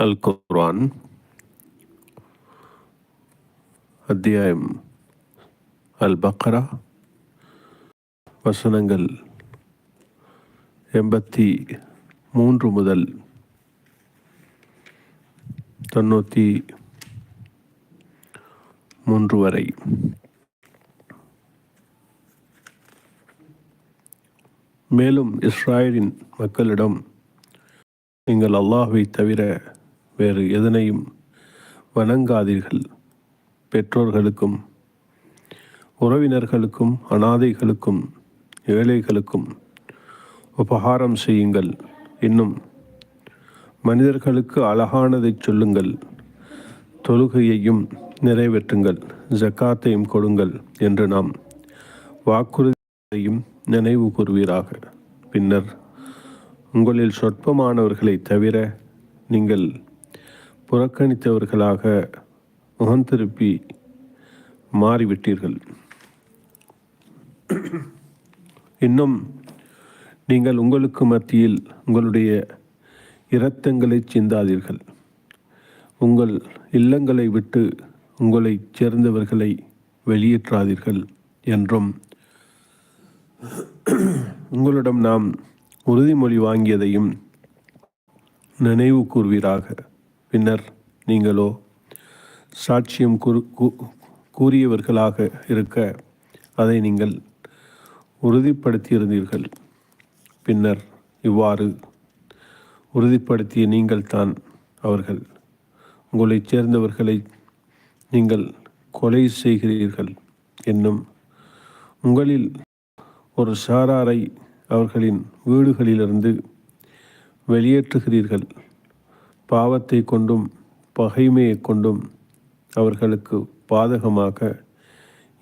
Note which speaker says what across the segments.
Speaker 1: அல் குர்ஆன் அத்தியாயம் அல் பக்ரா வசனங்கள் எண்பத்தி மூன்று முதல் தொண்ணூற்றி மூன்று வரை. மேலும் இஸ்ராயலின் மக்களிடம் நீங்கள் அல்லாஹ்வை தவிர வேறு எதனையும் வணங்காதீர்கள். பெற்றோர்களுக்கும் உறவினர்களுக்கும் அனாதைகளுக்கும் ஏழைகளுக்கும் உபகாரம் செய்யுங்கள். இன்னும் மனிதர்களுக்கு அழகானதை சொல்லுங்கள். தொழுகையையும் நிறைவேற்றுங்கள். ஜக்காத்தையும் கொடுங்கள் என்று நாம் வாக்குறுதியையும் நினைவு கூறுவீராக பின்னர் உங்களில் சொற்பமானவர்களை தவிர நீங்கள் புறக்கணித்தவர்களாக முகம் திருப்பி மாறிவிட்டீர்கள். இன்னும் நீங்கள் உங்களுக்கு மத்தியில் உங்களுடைய இரத்தங்களை சிந்தாதீர்கள். உங்கள் இல்லங்களை விட்டு உங்களைச் சேர்ந்தவர்களை வெளியேற்றாதீர்கள் என்றும் உங்களிடம் நாம் உறுதிமொழி வாங்கியதையும் நினைவு கூர்வீராக. பின்னர் நீங்களோ சாட்சியம் கூறியவர்களாக இருக்க அதை நீங்கள் உறுதிப்படுத்தியிருந்தீர்கள். பின்னர் இவ்வாறு உறுதிப்படுத்திய நீங்கள் தான் அவர்கள். உங்களைச் சேர்ந்தவர்களை நீங்கள் கொலை செய்கிறீர்கள் என்னும் உங்களில் ஒரு சாராரை அவர்களின் வீடுகளிலிருந்து வெளியேற்றுகிறீர்கள். பாவத்தை கொண்டும் பகைமையை கொண்டும் அவர்களுக்கு பாதகமாக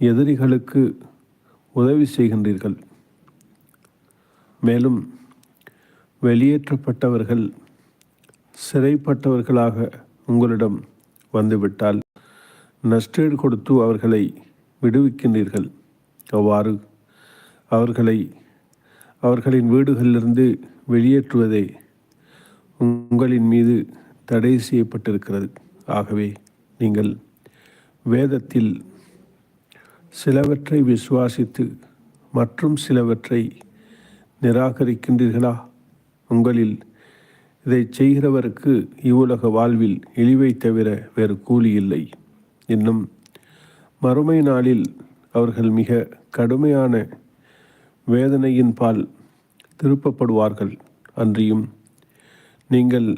Speaker 1: எதிரிகளுக்கு உதவி செய்கின்றீர்கள். மேலும் வெளியேற்றப்பட்டவர்கள் சிறைப்பட்டவர்களாக உங்களிடம் வந்துவிட்டால் நஷ்டீடு கொடுத்து அவர்களை விடுவிக்கின்றீர்கள். அவ்வாறு அவர்களை அவர்களின் வீடுகளிலிருந்து வெளியேற்றுவதே உங்களின் மீது தடை செய்யப்பட்டிருக்கிறது. ஆகவே நீங்கள் வேதத்தில் சிலவற்றை விசுவாசித்து மற்றும் சிலவற்றை நிராகரிக்கின்றீர்களா? உங்களில் இதை செய்கிறவருக்கு இவ்வுலக வாழ்வில் இழிவை தவிர வேறு கூலி இல்லை. இன்னும் மறுமை நாளில் அவர்கள் மிக கடுமையான வேதனையின் பால் திருப்பப்படுவார்கள். அன்றியும் நீங்கள்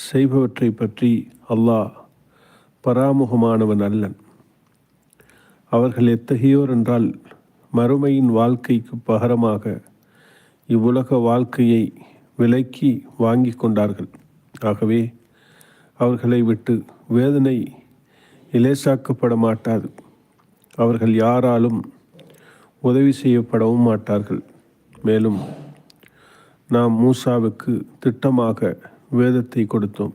Speaker 1: செய்பவற்றை பற்றி அல்லாஹ் பராமுகமானவன் அல்லன். அவர்கள் எத்தகையோர் என்றால் மறுமையின் வாழ்க்கைக்கு பகரமாக இவ்வுலக வாழ்க்கையை விலக்கி வாங்கி கொண்டார்கள். ஆகவே அவர்களை விட்டு வேதனை இலேசாக்கப்பட மாட்டாது. அவர்கள் யாராலும் உதவி செய்யப்படவும் மாட்டார்கள். மேலும் நாம் மூசாவுக்கு திட்டமாக வேதத்தை கொடுத்தோம்.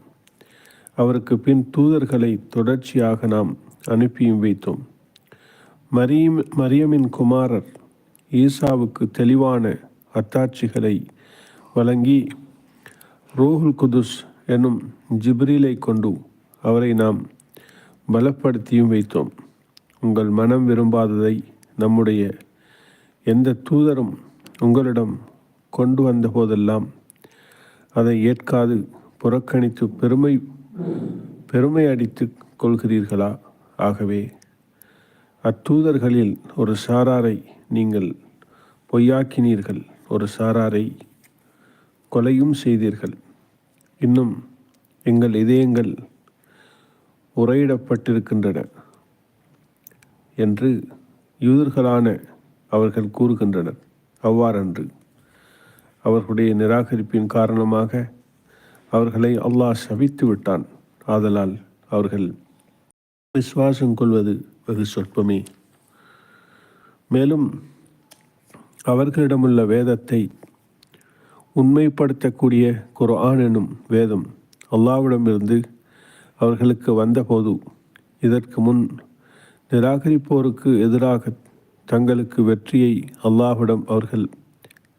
Speaker 1: அவருக்கு பின் தூதர்களை தொடர்ச்சியாக நாம் அனுப்பியும் வைத்தோம். மரியம் மரியமின் குமாரர் ஈசாவுக்கு தெளிவான அத்தாட்சிகளை வழங்கி ரோஹுல் குதுஸ் எனும் ஜிப்ரீலை கொண்டு அவரை நாம் பலப்படுத்தியும் வைத்தோம். உங்கள் மனம் விரும்பாததை நம்முடைய எந்த தூதரும் உங்களிடம் கொண்டு வந்த போதெல்லாம் அதை ஏற்காது புறக்கணித்து பெருமை பெருமை அடித்து கொள்கிறீர்களா? ஆகவே அத்தூதர்களில் ஒரு சாராரை நீங்கள் பொய்யாக்கினீர்கள். ஒரு சாராரை கொலையும் செய்தீர்கள். இன்னும் எங்கள் இதயங்கள் உரையிடப்பட்டிருக்கின்றன என்று யூதர்களான அவர்கள் கூறுகின்றனர். அவ்வாறன்று அவர்களுடைய நிராகரிப்பின் காரணமாக அவர்களை அல்லாஹ் சபித்து விட்டான். ஆதலால் அவர்கள் விசுவாசம் கொள்வது வெகு சொற்பமே. மேலும் அவர்களிடமுள்ள வேதத்தை உண்மைப்படுத்தக்கூடிய குர்ஆன் எனும் வேதம் அல்லாவிடமிருந்து அவர்களுக்கு வந்தபோது இதற்கு முன் நிராகரிப்போருக்கு எதிராக தங்களுக்கு வெற்றியை அல்லாஹ்விடம் அவர்கள்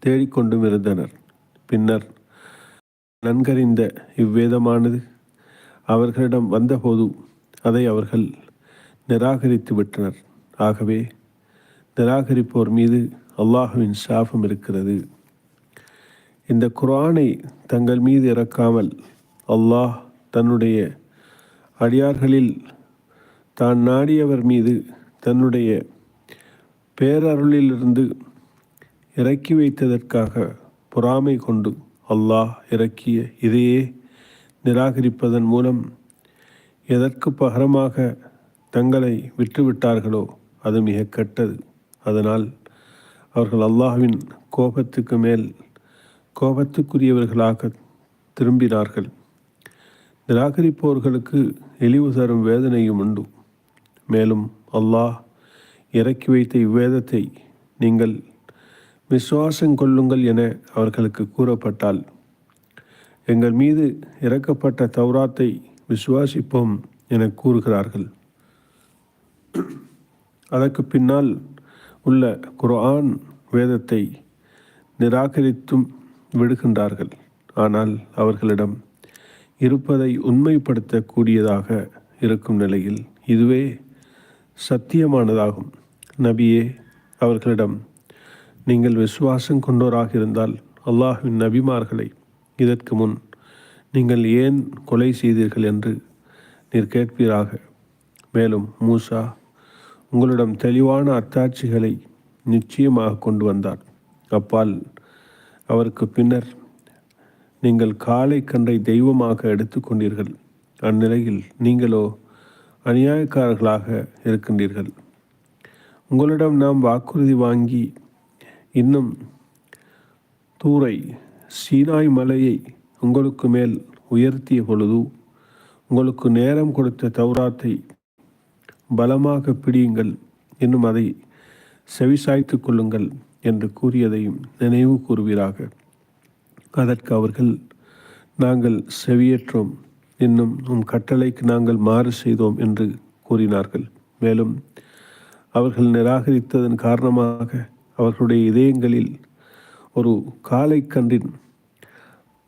Speaker 1: தேடிக்கொண்டும் இருந்தனர். பின்னர் நன்கறிந்த இவ்வேதமானது அவர்களிடம் வந்தபோது அதை அவர்கள் நிராகரித்து விட்டனர். ஆகவே நிராகரிப்போர் மீது அல்லாஹுவின் சாபம் இருக்கிறது. இந்த குரானை தங்கள் மீது இறக்காமல் அல்லாஹ் தன்னுடைய அடியார்களில் தான் நாடியவர் மீது தன்னுடைய பேரருளிலிருந்து இறக்கி வைத்ததற்காக பொறாமை கொண்டு அல்லாஹ் இறக்கிய இதையே நிராகரிப்பதன் மூலம் எதற்கு பகரமாக தங்களை விட்டுவிட்டார்களோ அது மிக கெட்டது. அதனால் அவர்கள் அல்லாஹ்வின் கோபத்துக்கு மேல் கோபத்துக்குரியவர்களாக திரும்பினார்கள். நிராகரிப்பவர்களுக்கு இழிவு தரும் வேதனையும் உண்டு. மேலும் அல்லாஹ் இறக்கி வைத்த இவ்வேதத்தை நீங்கள் விசுவாசம் கொள்ளுங்கள் என அவர்களுக்கு கூறப்பட்டால் எங்கள் மீது இறக்கப்பட்ட தௌராத்தை விசுவாசிப்போம் என கூறுகிறார்கள். அதற்கு பின்னால் உள்ள குர்ஆன் வேதத்தை நிராகரித்தும் விடுகின்றார்கள். ஆனால் அவர்களிடம் இருப்பதை உண்மைப்படுத்தக்கூடியதாக இருக்கும் நிலையில் இதுவே சத்தியமானதாகும். நபியே அவர்களிடம் நீங்கள் விசுவாசம் கொண்டோராக இருந்தால் அல்லாஹின் நபிமார்களை இதற்கு முன் நீங்கள் ஏன் கொலை செய்தீர்கள் என்று நீர் கேட்பீராக. மேலும் மூசா உங்களிடம் தெளிவான அத்தாட்சிகளை நிச்சயமாக கொண்டு வந்தார். அப்பால் அவருக்கு பின்னர் நீங்கள் காலை கன்றை தெய்வமாக எடுத்துக்கொண்டீர்கள் அந்நிலையில் நீங்களோ அநியாயக்காரர்களாக இருக்கின்றீர்கள். உங்களிடம் நாம் வாக்குறுதி வாங்கி இன்னும் தூரை சீனாய் மலையை உங்களுக்கு மேல் உயர்த்திய பொழுது உங்களுக்கு நேரம் கொடுத்த தௌராத்தை பலமாக பிடியுங்கள் இன்னும் அதை செவிசாய்த்து கொள்ளுங்கள் என்று கூறியதையும் நினைவு கூறுவீராக. அதற்கு அவர்கள் நாங்கள் செவியேற்றோம். இன்னும் உம் கட்டளைக்கு நாங்கள் மாறு செய்தோம் என்று கூறினார்கள். மேலும் அவர்கள் நிராகரித்ததன் காரணமாக அவர்களுடைய இதயங்களில் ஒரு காலை கன்றின்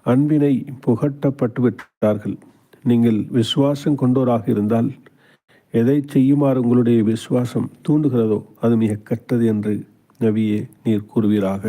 Speaker 1: அன்பினை புகட்டப்பட்டு விட்டார்கள். நீங்கள் விசுவாசம் கொண்டோராக இருந்தால் எதை செய்யுமாறு உங்களுடைய விசுவாசம் தூண்டுகிறதோ அது மிக கற்றது என்று நவியே நீர் கூறுவீராக.